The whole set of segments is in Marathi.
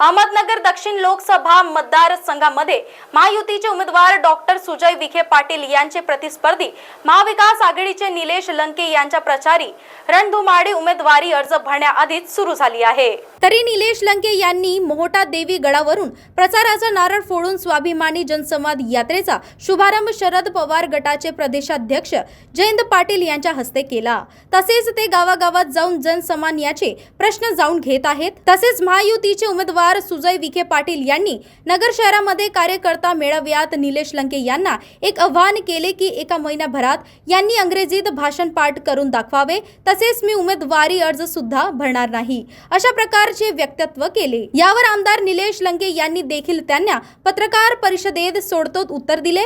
अहमदनगर दक्षिण लोकसभा मतदारसंघामध्ये महायुतीचे उमेदवार डॉक्टर सुजय विखे पाटील यांचे प्रतिस्पर्धी महाविकास आघाडीचे निलेश लंके यांच्या प्रचारी रणधुमाडी उमेदवारी अर्ज भरण्याआधीच सुरू झाली आहे. तरी निलेश लंके यांनी मोहटा देवी गडावरून प्रचाराचा नारळ फोडून स्वाभिमानी जनसंवाद यात्रेचा शुभारंभ शरद पवार गटाचे प्रदेशाध्यक्ष जयंत पाटील यांच्या हस्ते केला. तसेच ते गावागावात जाऊन जनसमान याचे प्रश्न जाऊन घेत आहेत. तसेच महायुतीचे उमेदवार सुजय विखे पाटील यांनी नगर शहरामध्ये कार्यकर्ता मेळाव्यात निलेश लंके यांना एक आव्हान केले की एका महिन्याभरात यांनी अंग्रेजीत भाषण पाठ करून दाखवावे. तसेच मी उमेदवारी अर्ज सुद्धा भरणार नाही. अशा प्रकारचे व्यक्तत्व केले. यावर आमदार निलेश लंके यांनी देखील त्यांना पत्रकार परिषदेत सोडतोत उत्तर दिले.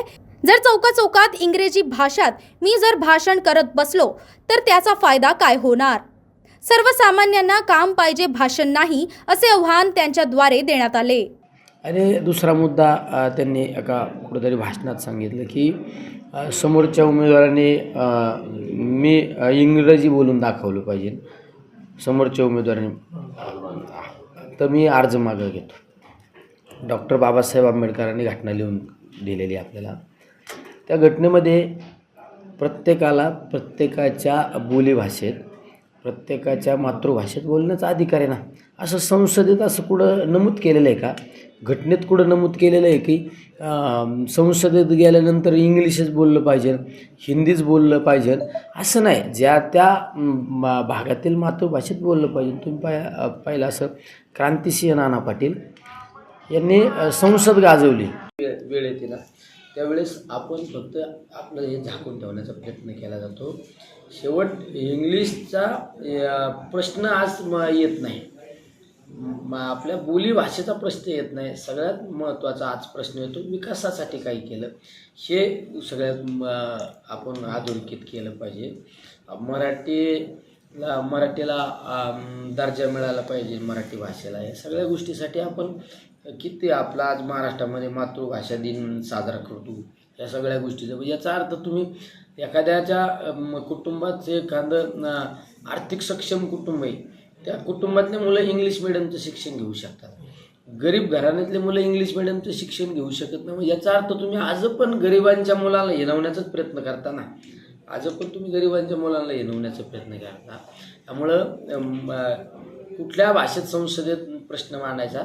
जर चौका चौकात इंग्रजी भाषात मी जर भाषण करत बसलो तर त्याचा फायदा काय होणार? सर्वसामान्यांना काम पाहिजे भाषण नाही असे आव्हान त्यांच्याद्वारे देण्यात आले. आणि दुसरा मुद्दा त्यांनी एका कुठेतरी भाषणात सांगितलं की समोरच्या उमेदवाराने मी इंग्रजी बोलून दाखवलं पाहिजे. समोरच्या उमेदवाराने तर मी अर्ज मागं घेतो. डॉक्टर बाबासाहेब आंबेडकरांनी घटना लिहून दिलेली आपल्याला. त्या घटनेमध्ये प्रत्येकाला प्रत्येकाच्या बोलीभाषेत प्रत्येकाच्या मातृभाषेत बोलण्याचा अधिकार आहे ना? असं संसदेत असं कुठं नमूद केलेलं आहे का? घटनेत कुठं नमूद केलेलं आहे की संसदेत गेल्यानंतर इंग्लिशच बोललं पाहिजे हिंदीच बोललं पाहिजे? असं नाही. ज्या त्या भागातील मातृभाषेत बोललं पाहिजे. तुम्ही पाय पाहिलं असं क्रांतिसिंह नाना पाटील यांनी संसद गाजवली. वेळ येते ना. त्यावेळेस आपण फक्त आपलं हे झाकून ठेवण्याचा प्रयत्न केला जातो. शेवट इंग्लिशचा प्रश्न आज म येत नाही. म आपल्या बोलीभाषेचा प्रश्न येत नाही. सगळ्यात महत्त्वाचा आज प्रश्न येतो विकासासाठी काय केलं. हे सगळ्यात आपण अधोरेखित केलं पाहिजे. मराठीला मराठीला दर्जा मिळाला पाहिजे मराठी भाषेला. या सगळ्या गोष्टीसाठी आपण किती आपला आज महाराष्ट्रामध्ये मातृभाषा दिन साजरा करतो? या सगळ्या गोष्टीचा. म्हणजे याचा अर्थ तुम्ही एखाद्याच्या कुटुंबात एखादं आर्थिक सक्षम कुटुंब आहे त्या कुटुंबातले मुलं इंग्लिश मिडियमचं शिक्षण घेऊ शकतात. गरीब घराण्यातले मुलं इंग्लिश मिडियमचं शिक्षण घेऊ शकत नाही. मग याचा अर्थ तुम्ही आज पण गरिबांच्या मुलाला हिनवण्याचाच प्रयत्न करता ना? आज पण तुम्ही गरिबांच्या मुलांना हिनवण्याचा प्रयत्न करता. त्यामुळं कुठल्या भाषेत संसदेत प्रश्न मांडायचा?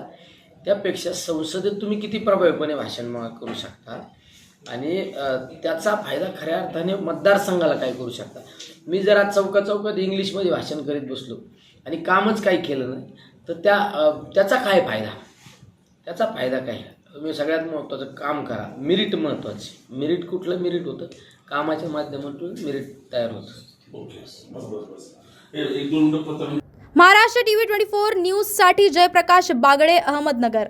त्यापेक्षा संसदेत तुम्ही किती प्रभावीपणे भाषण करू शकता? आणि त्याचा फायदा खऱ्या अर्थाने मतदारसंघाला काय करू शकता? मी जरा चौका चौकात इंग्लिशमध्ये भाषण करीत बसलो आणि कामच काही केलं नाही तर त्या त्याचा काय फायदा? त्याचा फायदा काय? तुम्ही सगळ्यात महत्त्वाचं काम करा. मिरिट महत्त्वाचे. मिरिट कुठलं? मिरिट होतं. कामाच्या माध्यमातून मिरिट तयार होतं. महाराष्ट्र टीव्ही ट्वेंटी फोर न्यूजसाठी जयप्रकाश बागडे अहमदनगर.